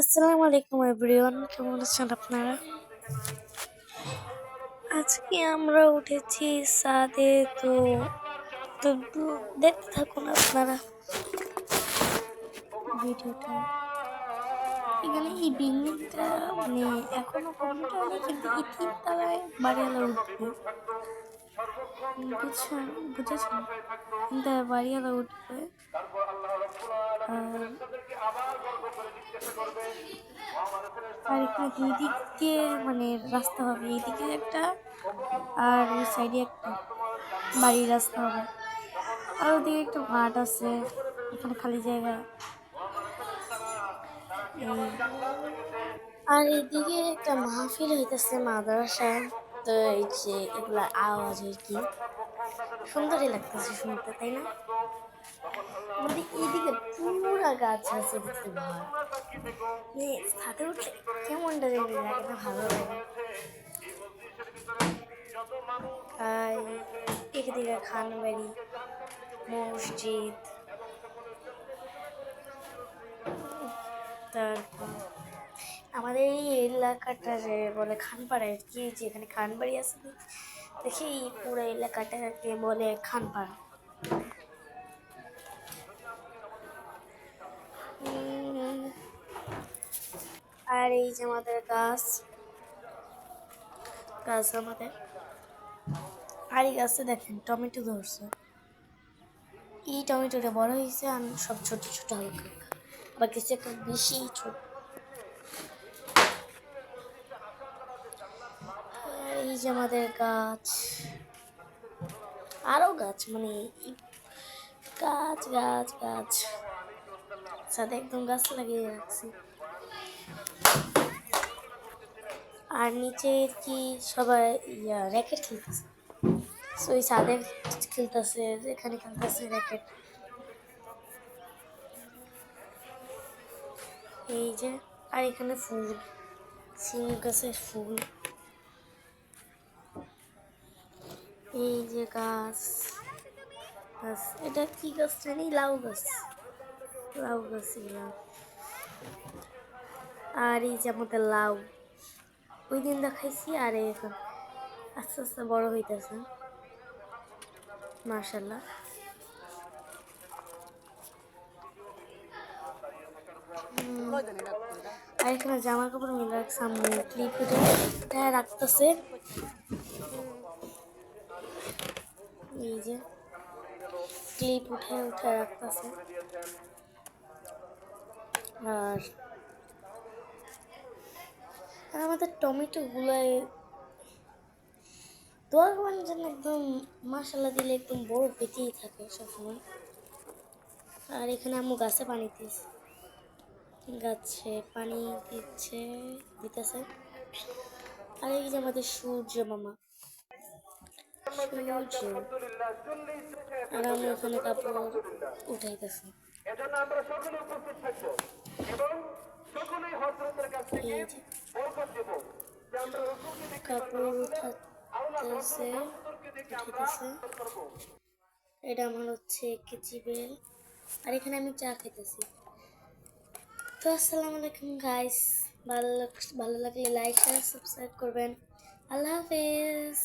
আসসালামু আলাইকুম এভরিওয়ান, কেমন আছেন আপনারা? আজকে আমরা উঠেছি সাদে, তো তো দেখতে থাকুন আপনারা। ভিডিওটা এখানে এই বিল্ডিংটা মানে এখনও কমপ্লিট হয়নি, কিন্তু এই তিনতলায় বাড়িওয়ালা উঠবে। বুঝছেন, বুঝেছেন? তিনতলায় বাড়িওয়ালা উঠবে। আর আর এখানে দুই দিক দিয়ে মানে রাস্তা হবে এইদিকে একটা, আর ওই সাইডে একটা বাড়ির রাস্তা হবে। আর ওদিকে একটা মাঠ আছে, এখানে খালি জায়গা। আর এদিকে একটা মাহফিল হইতেছে মাদ্রাসায় তো এই যে এগুলা আওয়াজ আর কি? সুন্দরই লাগতেছে শুনতে, তাই না? আমাদের এদিকে পুরা গাছ আছে দেখতে মানে ছাদে উঠলে কেমনটা জানি লাগে ভালো লাগে? আর খানবাড়ি মসজিদ, তারপর আমাদের এই এলাকাটা যে বলে খানপাড়া আর কি, যেখানে খানবাড়ি আছে, দেখি এই পুরো এলাকাটাকে বলে খানপাড়া। আর এই যে আমাদের গাছ গাছ আমাদের। আর এই গাছে দেখেন টমেটো ধরছে। এই টমেটোটা বড় হয়েছে আর সব ছোট ছোট হালকা বা কিছু একটা বেশি ছোট। এই যে আমাদের গাছ আরও গাছ মানে গাছ গাছ গাছ। সাথে একদম গাছ লাগিয়ে রাখছি। আর নিচে কি সবাই ইয়া র্যাকেট খেলতেছে। So, ওই ছাদে খেলতেছে এখানে খেলতেছে র্যাকেট এই যে আর এখানে ফুল সিম গাছের ফুল। এই যে গাছ গাছ এটা কি গাছ জানি? লাউ গাছ। লাউ গাছ আর এই যে আমাদের লাউ। ওই দিন দেখাইছি আর এখন আস্তে আস্তে বড় হইতেছে। মার্শাল্লাহ আর এখানে জামা কাপড় মিলে সামনে ক্লিপ এটা। রাখতেছে। এই যে ক্লিপ উঠে উঠে রাখতেছে। আর আর আমাদের টমেটো গুলাই দোয়া করবেন যেন একদম মশলা দিলে একদম বড় পেতেই থাকে সবসময়। আর এখানে আম্মু গাছে পানি দিয়েছে গাছে পানি দিচ্ছে দিতেছে। আর এই যে আমাদের সূর্য মামা। আর আমরা ওখানে কাপড় উঠাইতেছি। এজন্য আমরা সকলে উপস্থিত থাকব। এবং সকলেই হজরতের কাছ থেকে এটা আমার হচ্ছে কেজি বেল। আর এখানে আমি চা খেতেছি তো আসসালামু আলাইকুম গাইস ভালো লাগ- ভালো লাগলে লাইক শেয়ার সাবস্ক্রাইব করবেন। আল্লাহ হাফেজ।